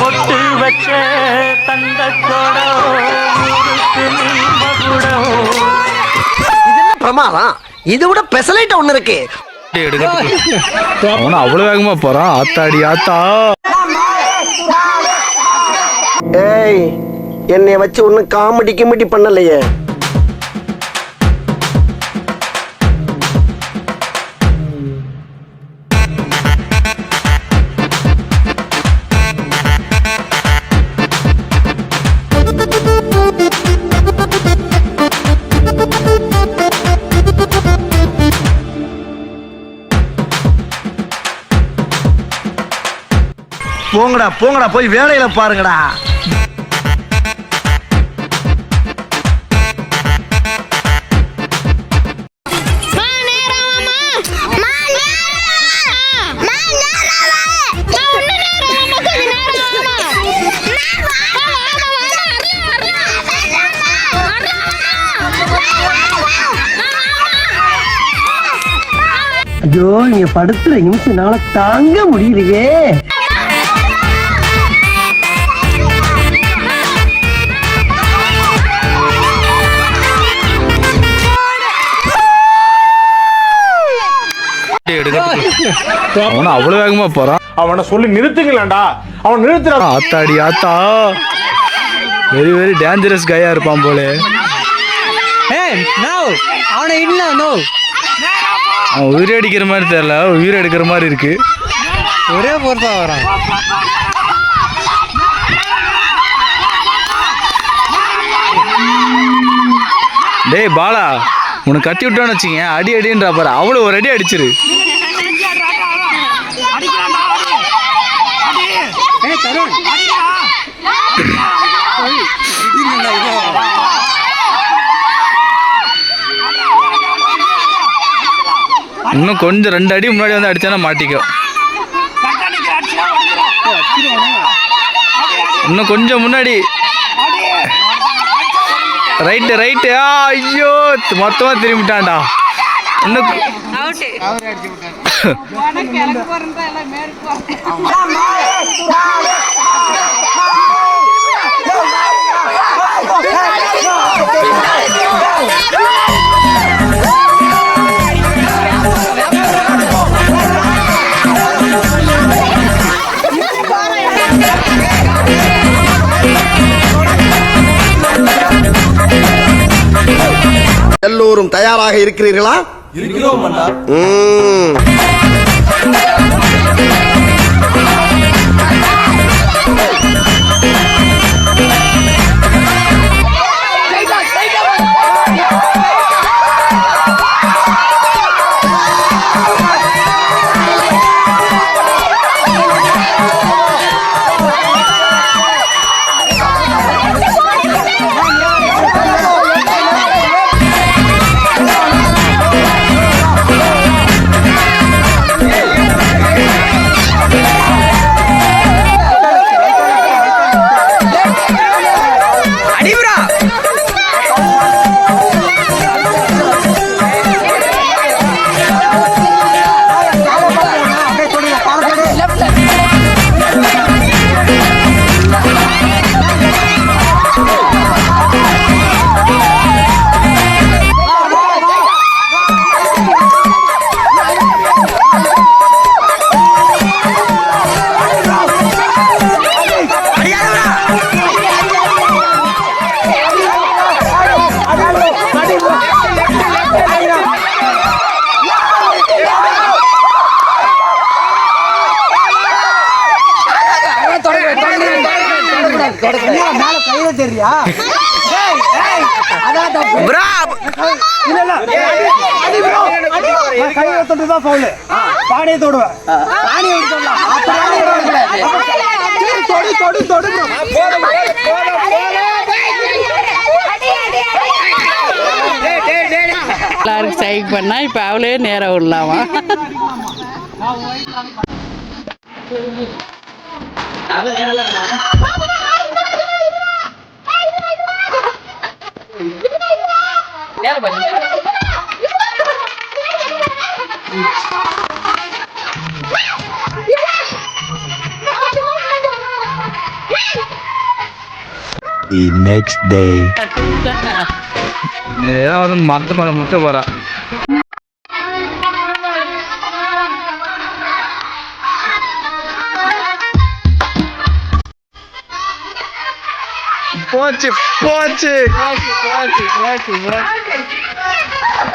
பொட்டு வச்ச நீ மகுடம் இது என்ன பிரமாதம்? இது விட பெசலைட் ஒண்ணு இருக்கு. அவனும் அவ்வளவு வேகமா போறான். ஆத்தாடி ஆத்தா. ஏய் என்னைய வச்சு ஒன்னும் காமெடி கிமெடி பண்ணலையே. போங்கடா போங்கடா போய் வேலையில பாருங்கடா. ஐயோ நீங்க படுத்துற நிமிஷம்னால தாங்க முடியலையே. அவனும் அவ்வளவு வேகமா போறான். அவனை சொல்லி நிறுத்துங்களேன்டா. அவன் நிறுத்துற. ஆத்தாடி ஆத்தா. வெரி வெரி டேஞ்சரஸ் கையா இருப்பான் போல. அவனை இல்ல நோ அவன் உயிர் அடிக்கிற மாதிரி தெரியல உயிர் எடுக்கிற மாதிரி இருக்கு. ஒரே பொறுப்பா வரான். டேய் பாலா உனக்கு கட்டி விட்டோன்னு வச்சுங்க அடி அடின்றா பாரு. அவ்வளவு ஒரு அடி அடிச்சிரு. இன்னும் கொஞ்சம் ரெண்டு அடி முன்னாடி வந்து அடிச்சானா மாட்டிக்கோ. இன்னும் கொஞ்சம் முன்னாடி. ரைட்டு ரைட்டு ஐயோ மொத்தமா திரும்பிட்டான்டா. இன்னும் எல்லோரும் தயாராக இருக்கிறீர்களா? இருக்கிறோம் மேல கயிறு தெரியா கையில தொட்டுதான் சைக் பண்ணா இப்ப அவளே நேரம் விடலாமா அவ நேரம் பண்ணி The next day. ஏதாவது மத்த மரம் மட்டும் வரா போச்சு போச்சு. போச்சு போச்சு போச்சு போச்சு.